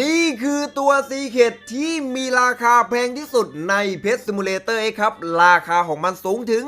นี่คือตัวซีเคดที่มีราคาแพงที่สุดในเพชรซิมูเลเตอร์ครับ ราคาของมันสูงถึง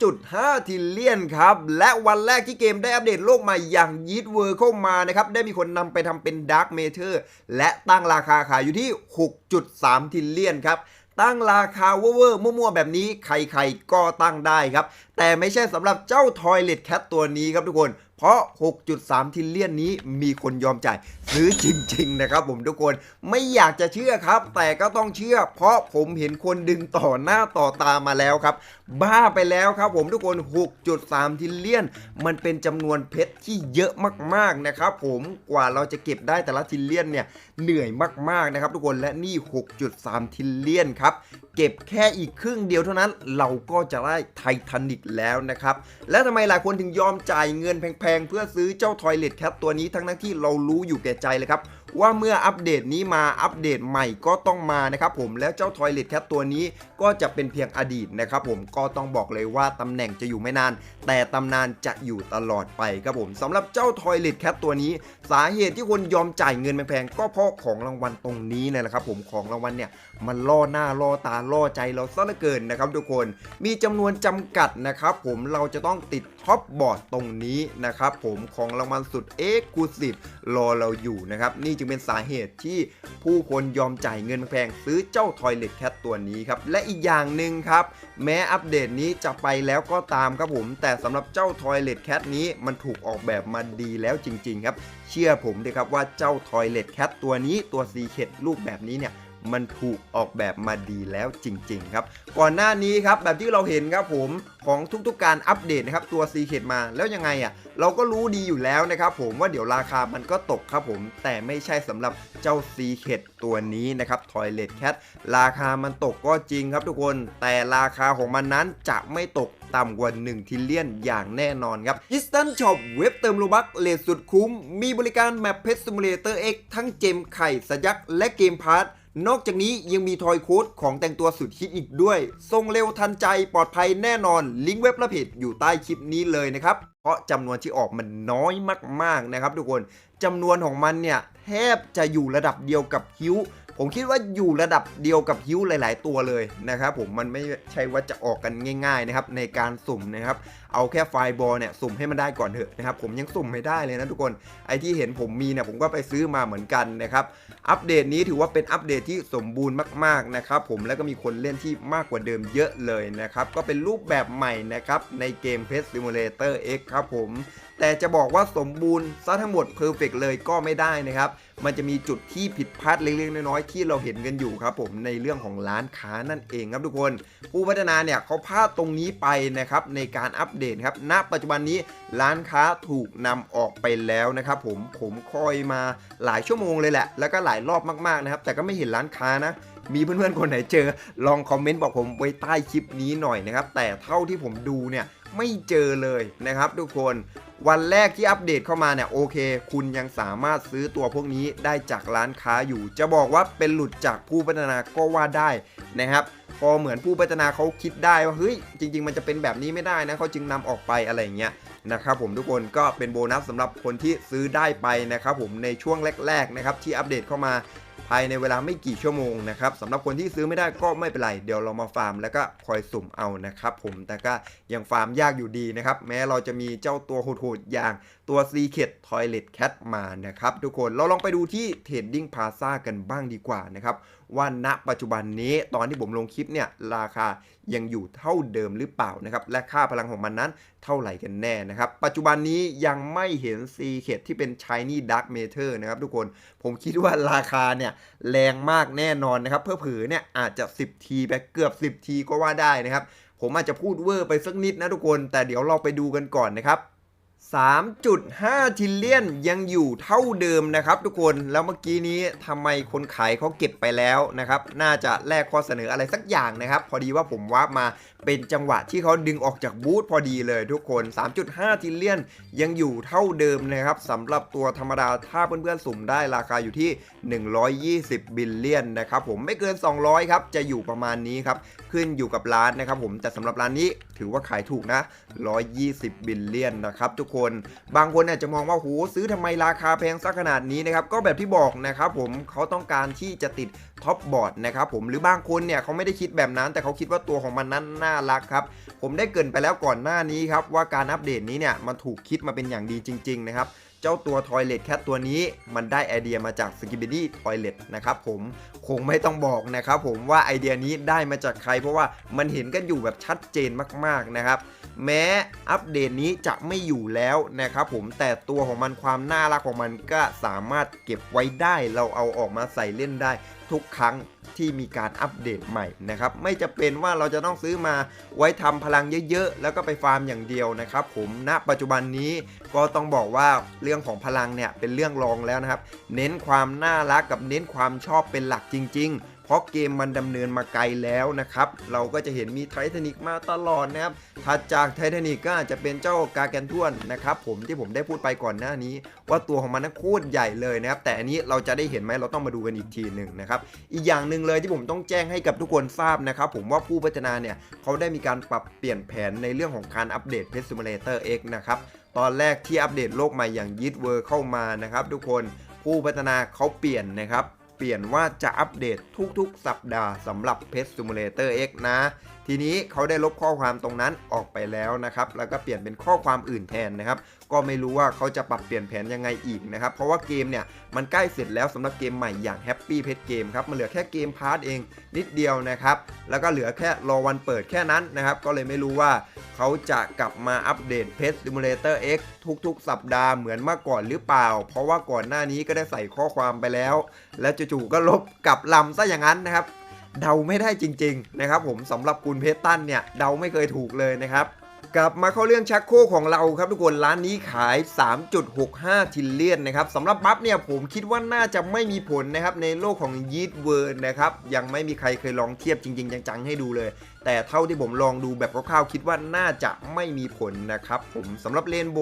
3.5 ทิลเลียนครับ และวันแรกที่เกมได้อัปเดตโลกใหม่อย่างยีดเวอร์เข้ามานะครับ ได้มีคนนำไปทำเป็นดาร์ k เมเทอร์และตั้งราคาขายอยู่ที่ 6.3 ทิลเลียนครับตั้งราคาเวอร์มั่วๆแบบนี้ใครๆก็ตั้งได้ครับ แต่ไม่ใช่สำหรับเจ้าทอยเล t แคทตัวนี้ครับทุกคน เพราะ 6.3 ทิลเลียนนี้มีคนยอมจ่ายซื้อจริงๆนะครับผมทุกคนไม่อยากจะเชื่อครับ แต่ก็ต้องเชื่อ เพราะผมเห็นคนดึงต่อหน้าต่อตามาแล้วครับ บ้าไปแล้วครับผมทุกคน 6.3 ทิลเลียน มันเป็นจำนวนเพชรที่เยอะมากๆนะครับผมกว่าเราจะเก็บได้แต่ละทิลเลียนเนี่ยเหนื่อยมากๆนะครับทุกคนและนี่ 6.3 ทิลเลียนครับเก็บแค่อีกครึ่งเดียวเท่านั้น เราก็จะได้ไททานิกแล้วนะครับและทำไมหลายคนถึงยอมจ่ายเงินแพงงเพื่อซื้อเจ้าทอยเลตแคทตัวนี้ทั้งนักที่เรารู้อยู่แก่ใจเลยครับ ว่าเมื่ออัปเดตนี้มาอัปเดตใหม่ก็ต้องมานะครับผมแล้วเจ้าทอยเล t แคทตัวนี้ก็จะเป็นเพียงอดีตนะครับผมก็ต้องบอกเลยว่าตำแหน่งจะอยู่ไม่นาน แต่ตำนานจะอยู่ตลอดไปครับผมสำหรับเจ้าทอยเล t แคทตัวนี้ สาเหตุที่คนยอมจ่ายเงินแพงๆก็เพราะของรางวัลตรงนี้นี่แหละครับผมของรางวัลเนี่ยมันล่อหน้าล่อตาล่อใจเราซะเหลือเกินนะครับทุกคนมีจำนวนจำกัดนะครับผมเราจะต้องติดท็อปบอร์ดตรงนี้นะครับผมของรางวัลสุดเอ็กซ์คลูซีฟรอเราอยู่นะครับนี่จึงเป็นสาเหตุที่ผู้คนยอมจ่ายเงินแพงซื้อเจ้าทอยเล t แคทตัวนี้ครับ และอีกอย่างหนึ่งครับ แม้อัปเดตนี้จะไปแล้วก็ตามครับผม แต่สำหรับเจ้าทอยเล t แคทนี้มันถูกออกแบบมาดีแล้วจริง ๆ ครับ เชื่อผมเลยครับว่าเจ้าทอยเล t แคทตัวนี้ตัวซีเคดรูปแบบนี้เนี่ย มันถูกออกแบบมาดีแล้วจริง ๆ ครับ ก่อนหน้านี้ครับแบบที่เราเห็นครับผมของทุกๆการอัปเดตนะครับตัวซีเคดมาแล้วยังไงอะ่ะเราก็รู้ดีอยู่แล้วนะครับผมว่าเดี๋ยวราคามันก็ตกครับผม แต่ไม่ใช่สำหรับเจ้าซีเคดตัวนี้นะครับทอยเล t แคทราคามันตกก็จริงครับทุกคน แต่ราคาของมันนั้นจะไม่ตกต่ำกว่า 1 ทิลเลียนอย่างแน่นอนครับ Instant Shop เว็บเติมโลบักเลทสุดคุ้ม มีบริการแมปเพชรซิมูเลเตอร์ X ทั้งเจมไข่สยักและเกมพาร์ท นอกจากนี้ยังมีทอยโค้ดของแต่งตัวสุดฮิตอีกด้วยส่งเร็วทันใจปลอดภัยแน่นอน ลิงก์เว็บและเพจอยู่ใต้คลิปนี้เลยนะครับ เพราะจำนวนที่ออกมันน้อยมากๆนะครับทุกคนจำนวนของมันเนี่ยแทบจะอยู่ระดับเดียวกับฮิวผมคิดว่าอยู่ระดับเดียวกับฮิวหลาย ๆ ตัวเลยนะครับผมมันไม่ใช่ว่าจะออกกันง่าย ๆ นะครับในการสุ่มนะครับ เอาแค่ไฟบอลเนี่ยสุ่มให้มันได้ก่อนเถอะนะครับผมยังสุ่มไม่ได้เลยนะทุกคนไอที่เห็นผมมีเนี่ยผมก็ไปซื้อมาเหมือนกันนะครับอัปเดตนี้ถือว่าเป็นอัปเดตที่สมบูรณ์มากๆนะครับผมแล้วก็มีคนเล่นที่มากกว่าเดิมเยอะเลยนะครับก็เป็นรูปแบบใหม่นะครับในเกม Pet Simulator X ครับผมแต่จะบอกว่าสมบูรณ์ซะทั้งหมดเพอร์เฟกเลยก็ไม่ได้นะครับ มันจะมีจุดที่ผิดพลาดเล็กๆน้อยๆที่เราเห็นกันอยู่ครับผมในเรื่องของร้านค้านั่นเองครับทุกคน ผู้พัฒนาเนี่ยเขาพลาดตรงนี้ไปนะครับในการอัปเดตครับ ณ ปัจจุบันนี้ร้านค้าถูกนำออกไปแล้วนะครับผม ผมคอยมาหลายชั่วโมงเลยแหละ แล้วก็หลายรอบมากๆนะครับ แต่ก็ไม่เห็นร้านค้านะมีเพื่อนๆ คนไหนเจอ ลองคอมเมนต์บอกผมไว้ใต้คลิปนี้หน่อยนะครับ แต่เท่าที่ผมดูเนี่ยไม่เจอเลยนะครับทุกคนวันแรกที่อัปเดตเข้ามาเนี่ยโอเค คุณยังสามารถซื้อตัวพวกนี้ได้จากร้านค้าอยู่ จะบอกว่าเป็นหลุดจากผู้พัฒนาก็ว่าได้นะครับ พอเหมือนผู้พัฒนาเขาคิดได้ว่าเฮ้ยจริง ๆ มันจะเป็นแบบนี้ไม่ได้นะเขาจึงนำออกไปอะไรอย่างเงี้ยนะครับผมทุกคนก็เป็นโบนัสสำหรับคนที่ซื้อได้ไปนะครับผมในช่วงแรกๆนะครับที่อัปเดตเข้ามา ภายในเวลาไม่กี่ชั่วโมงนะครับสำหรับคนที่ซื้อไม่ได้ก็ไม่เป็นไร เดี๋ยวเรามาฟาร์มแล้วก็คอยสุ่มเอานะครับผมแต่ก็ยังฟาร์มยากอยู่ดีนะครับ แม้เราจะมีเจ้าตัวโหดๆอย่างตัว Secret Toilet Cat มานะครับทุกคนเราลองไปดูที่ Trading Plaza กันบ้างดีกว่านะครับว่าณปัจจุบันนี้ตอนที่ผมลงคลิปเนี่ยราคายังอยู่เท่าเดิมหรือเปล่านะครับ และค่าพลังของมันนั้นเท่าไหร่กันแน่นะครับ ปัจจุบันนี้ยังไม่เห็นซีเ e t ที่เป็น Shiny Dark Matter นะครับทุกคน ผมคิดว่าราคาเนี่ยแรงมากแน่นอนนะครับเพื่อผือเนี่ยอาจจะ 10 ทีไปเกือบ 10 ทีก็ว่าได้นะครับ ผมอาจจะพูดเวอร์ไปสักนิดนะทุกคน แต่เดี๋ยวเราไปดูกันก่อนนะครับ 3.5ทิลเลียนยังอยู่เท่าเดิมนะครับทุกคนแล้วเมื่อกี้นี้ทำไมคนขายเขาเก็บไปแล้วนะครับ น่าจะแลกข้อเสนออะไรสักอย่างนะครับ พอดีว่าผมวามาเป็นจังหวะที่เขาดึงออกจากบูธพอดีเลยทุกคน 3.5ทิลเลียนยังอยู่เท่าเดิมนะครับสำหรับตัวธรรมดาถ้าเพื่อนๆสุ่มได้ราคาอยู่ที่ 120 บิลเลียนนะครับผมไม่เกิน 200ครับจะอยู่ประมาณนี้ครับขึ้นอยู่กับร้านนะครับผมแต่สำหรับร้านนี้ถือว่าขายถูกนะ 120 บิลเลียนนะครับทุกคนบางคนอาจจะมองว่าโหซื้อทำไมราคาแพงซะขนาดนี้นะครับก็แบบที่บอกนะครับผมเขาต้องการที่จะติดท็อปบอร์ดนะครับผมหรือบางคนเนี่ยเขาไม่ได้คิดแบบนั้น แต่เขาคิดว่าตัวของมันนั้นน่ารักครับผมได้เกินไปแล้วก่อนหน้านี้ครับว่าการอัปเดตนี้เนี่ยมันถูกคิดมาเป็นอย่างดีจริง ๆ นะครับ เจ้าตัวทอยเลสแคตตัวนี้มันได้ไอเดียมาจาก s k i b i d y Toilet นะครับผมคงไม่ต้องบอกนะครับผมว่าไอเดียนี้ได้มาจากใคร เพราะว่ามันเห็นกันอยู่แบบชัดเจนมากๆนะครับ แม้อัปเดตนี้จะไม่อยู่แล้วนะครับผมแต่ตัวของมันความน่ารักของมันก็สามารถเก็บไว้ได้ เราเอาออกมาใส่เล่นได้ ทุกครั้งที่มีการอัปเดตใหม่นะครับ ไม่จะเป็นว่าเราจะต้องซื้อมาไว้ทำพลังเยอะๆ แล้วก็ไปฟาร์มอย่างเดียวนะครับผมณปัจจุบันนี้ก็ต้องบอกว่าเรื่องของพลังเนี่ยเป็นเรื่องรองแล้วนะครับ เน้นความน่ารักกับเน้นความชอบเป็นหลักจริง ๆ ราะเกมมันดำเนินมาไกลแล้วนะครับ เราก็จะเห็นมีไททานิกมาตลอดนะครับ ถัดจากไททานิกก็อาจจะเป็นเจ้ากาแกนทวนนะครับผมที่ผมได้พูดไปก่อนหน้านี้ ว่าตัวของมันนั้นโคตรใหญ่เลยนะครับ แต่อันนี้เราจะได้เห็นไหมเราต้องมาดูกันอีกทีหนึ่งนะครับ อีกอย่างหนึ่งเลยที่ผมต้องแจ้งให้กับทุกคนทราบนะครับผมว่าผู้พัฒนาเนี่ยเขาได้มีการปรับเปลี่ยนแผนในเรื่องของการอัปเดต Pet Simulator X นะครับตอนแรกที่อัปเดตโลกใหม่อย่างยิ t เวอร์เข้ามานะครับทุกคนผู้พัฒนาเขาเปลี่ยนนะครับ เปลี่ยนว่าจะอัปเดตทุกๆ สัปดาห์สำหรับ Pet Simulator X นะ ทีนี้เขาได้ลบข้อความตรงนั้นออกไปแล้วนะครับ แล้วก็เปลี่ยนเป็นข้อความอื่นแทนนะครับ ก็ไม่รู้ว่าเขาจะปรับเปลี่ยนแผนยังไงอีกนะครับ เพราะว่าเกมเนี่ยมันใกล้เสร็จแล้วสำหรับเกมใหม่อย่าง Happy Pet Game ครับ มันเหลือแค่เกมพาร์ทเองนิดเดียวนะครับ แล้วก็เหลือแค่รอวันเปิดแค่นั้นนะครับ ก็เลยไม่รู้ว่าเขาจะกลับมาอัปเดต Pet Simulator X ทุกๆ สัปดาห์เหมือนเมื่อก่อนหรือเปล่า เพราะว่าก่อนหน้านี้ก็ได้ใส่ข้อความไปแล้ว และจู่ๆก็ลบกลับลำซะอย่างนั้นนะครับ เดาไม่ได้จริง ๆ นะครับ ผมสำหรับคุณเพชรตันเนี่ยเดาไม่เคยถูกเลยนะครับกลับมาเข้าเรื่องชักโครกของเราครับทุกคนร้านนี้ขาย 3.65 ทิลเลียนนะครับสำหรับบัฟเนี่ยผมคิดว่าน่าจะไม่มีผลนะครับในโลกของยีดเวิร์นะครับยังไม่มีใครเคยลองเทียบจริง ๆ จังๆ ให้ดูเลย แต่เท่าที่ผมลองดูแบบคร่าวๆคิดว่าน่าจะไม่มีผลนะครับผมสำหรับเลนโบ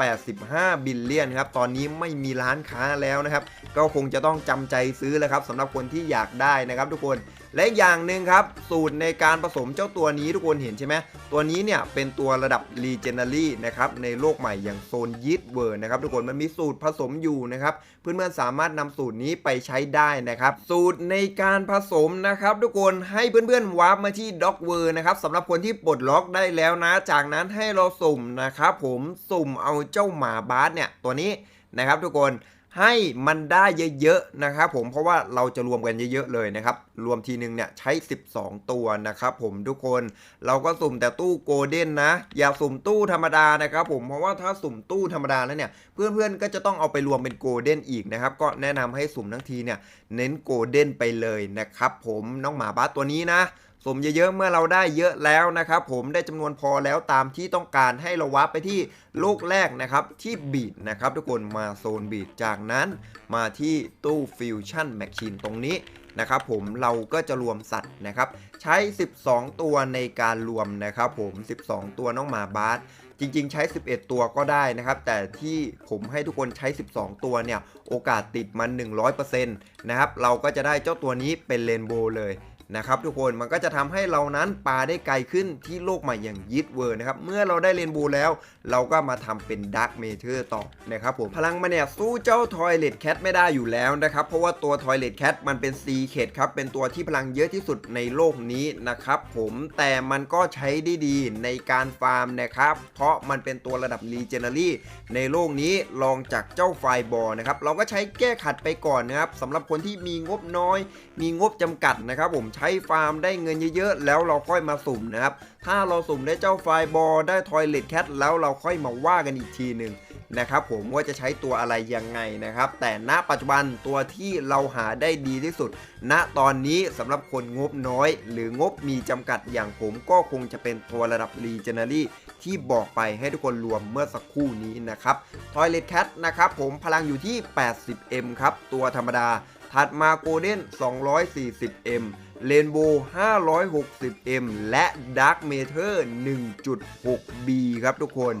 85 บิลเลียนครับ ตอนนี้ไม่มีร้านค้าแล้วนะครับ ก็คงจะต้องจำใจซื้อแล้วครับสำหรับคนที่อยากได้นะครับทุกคน และอย่างหนึ่งครับ สูตรในการผสมเจ้าตัวนี้ทุกคนเห็นใช่ไหมตัวนี้เนี่ยเป็นตัวระดับ Legendary นะครับในโลกใหม่อย่างโซนยิดเวอร์นะครับทุกคนมันมีสูตรผสมอยู่นะครับเพื่อนๆสามารถนำสูตรนี้ไปใช้ได้นะครับสูตรในการผสมนะครับทุกคนให้เพื่อนๆวาร์ปมาที่ด็อกเวอร์นะครับสำหรับคนที่ปลดล็อกได้แล้วนะ จากนั้นให้เราสุ่มนะครับผมสุ่มเอาเจ้าหมาบาสเนี่ยตัวนี้นะครับทุกคน ให้มันได้เยอะๆนะครับผมเพราะว่าเราจะรวมกันเยอะๆเลยนะครับ รวมทีนึงเนี่ยใช้ 12 ตัวนะครับผมทุกคนเราก็สุ่มแต่ตู้โกลเด้นนะ อย่าสุ่มตู้ธรรมดานะครับผมเพราะว่าถ้าสุ่มตู้ธรรมดาแล้วเนี่ยเพื่อนๆก็จะต้องเอาไปรวมเป็นโกลเด้นอีกนะครับก็แนะนำให้สุ่มทั้งทีเนี่ยเน้นโกลเด้นไปเลยนะครับผมน้องหมาบ้าตัวนี้นะ สมเยอะๆเมื่อเราได้เยอะแล้วนะครับผมได้จำนวนพอแล้วตามที่ต้องการให้เราวับไปที่โลกแรกนะครับที่บีดนะครับทุกคนมาโซนบีดจากนั้นมาที่ตู้ฟิวชั่นแมชชีนตรงนี้นะครับผมเราก็จะรวมสัตว์นะครับ ใช้ 12 ตัวในการรวมนะครับผม 12 ตัวน้องหมาบาสจริงๆ ใช้ 11 ตัวก็ได้นะครับ แต่ที่ผมให้ทุกคนใช้ 12 ตัวเนี่ย โอกาสติดมัน 100%นะครับ เราก็จะได้เจ้าตัวนี้เป็นเรนโบว์เลย นะครับทุกคนมันก็จะทำให้เรานั้นปาได้ไกลขึ้นที่โลกใหม่อย่างยิดเวอร์นะครับเมื่อเราได้เรนโบว์แล้วเราก็มาทำเป็นดักเมเทอร์ต่อนะครับผมพลังมันเนี่ยสู้เจ้าทอยเล t แคทไม่ได้อยู่แล้วนะครับ เพราะว่าตัวทอยเล t แคทมันเป็นซีเคดครับ เป็นตัวที่พลังเยอะที่สุดในโลกนี้นะครับผมแต่มันก็ใช้ได้ดีในการฟาร์มนะครับ เพราะมันเป็นตัวระดับรีเจน a รี่ในโลกนี้ลองจากเจ้าไฟบอลนะครับเราก็ใช้แก้ขัดไปก่อนนะครับสำหรับคนที่มีงบน้อย มีงบจำกัดนะครับ ผมใช้ฟาร์มได้เงินเยอะๆ แล้วเราค่อยมาสุ่มนะครับถ้าเราสุ่มได้เจ้าไฟบอลได้ทอยเล t แคทแล้วเราเราค่อยมาว่ากันอีกทีหนึ่งนะครับผมว่าจะใช้ตัวอะไรยังไงนะครับ แต่ณปัจจุบันตัวที่เราหาได้ดีที่สุด ณตอนนี้สำหรับคนงบน้อย หรืองบมีจำกัดอย่างผมก็คงจะเป็นตัวระดับรีเจเนอรี่ที่บอกไปให้ทุกคนรวมเมื่อสักครู่นี้นะครับทอยเลดแคทนะครับผมพลังอยู่ที่ 80M ครับ ตัวธรรมดา ถัดมาโ Golden 240M เรนโบว์ 560M และ Dark Matter 1.6B ครับทุกคน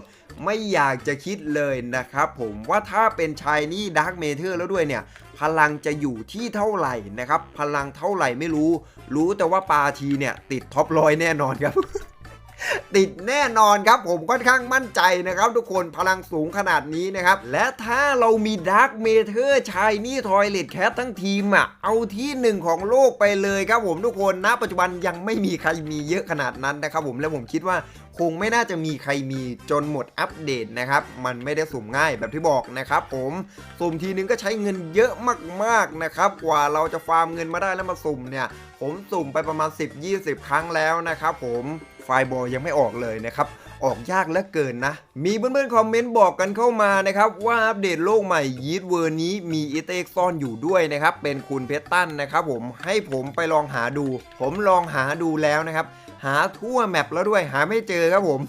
ไม่อยากจะคิดเลยนะครับผมว่าถ้าเป็นชายนี่ดาร์กเมเทอร์แล้วด้วยเนี่ย พลังจะอยู่ที่เท่าไหร่นะครับ พลังเท่าไหร่ไม่รู้ รู้แต่ว่าปาทีเนี่ย ติดท็อปร้อยแน่นอนครับ ติดแน่นอนครับผมค่อนข้างมั่นใจนะครับ ทุกคนพลังสูงขนาดนี้นะครับ และถ้าเรามีดาร์ k เมเทอร์ชายนี่ทอยเลตแคททั้งทีมอะเอาที่หนึ่งของโลกไปเลยครับผมทุกคนณปัจจุบันยังไม่มีใครมีเยอะขนาดนั้นนะครับผมและผมคิดว่าคงไม่น่าจะมีใครมีจนหมดอัปเดตนะครับ มันไม่ได้สุ่มง่ายแบบที่บอกนะครับผมสุ่มทีนึงก็ใช้เงินเยอะมากๆนะครับ กว่าเราจะฟาร์มเงินมาได้แล้วมาสุ่มเนี่ย ผมสุ่มไปประมาณ 10-20 ครั้งแล้วนะครับผม ไฟบอลยังไม่ออกเลยนะครับ ออกยากเหลือเกินนะ มีเพื่อนๆคอมเมนต์บอกกันเข้ามานะครับ ว่าอัปเดตโลกใหม่ยีดเวอร์นี้มีอีเต็กซ่อนอยู่ด้วยนะครับ เป็นคุณเพชรตันนะครับผมให้ผมไปลองหาดู ผมลองหาดูแล้วนะครับ หาทั่วแมปแล้วด้วยหาไม่เจอครับผม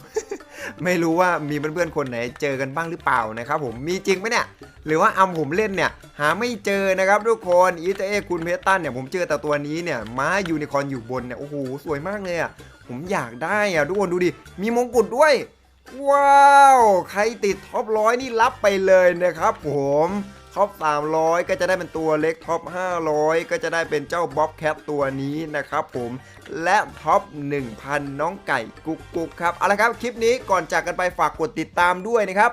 ไม่รู้ว่ามีเพื่อนๆคนไหนเจอกันบ้างหรือเปล่านะครับผมมีจริงไหมเนี่ยหรือว่าอำผมเล่นเนี่ยหาไม่เจอนะครับทุกคนอีเตเอคุณเพตันเนี่ยผมเจอแต่ตัวนี้เนี่ยม้ายูนิคอร์นอยู่บนเนี่ยโอ้โหสวยมากเลยอะผมอยากได้อะทุกคนดูดิมีมงกุฎด้วยว้าว ใครติดท็อปร้อยนี่รับไปเลยนะครับผม ท็อป 300 ก็จะได้เป็นตัวเล็กท็อป 500 ก็จะได้เป็นเจ้าบ๊อบแคทตัวนี้นะครับผมและท็อป 1,000 น้องไก่กุ๊กกุ๊กครับเอาละครับคลิปนี้ก่อนจากกันไปฝากกดติดตามด้วยนะครับ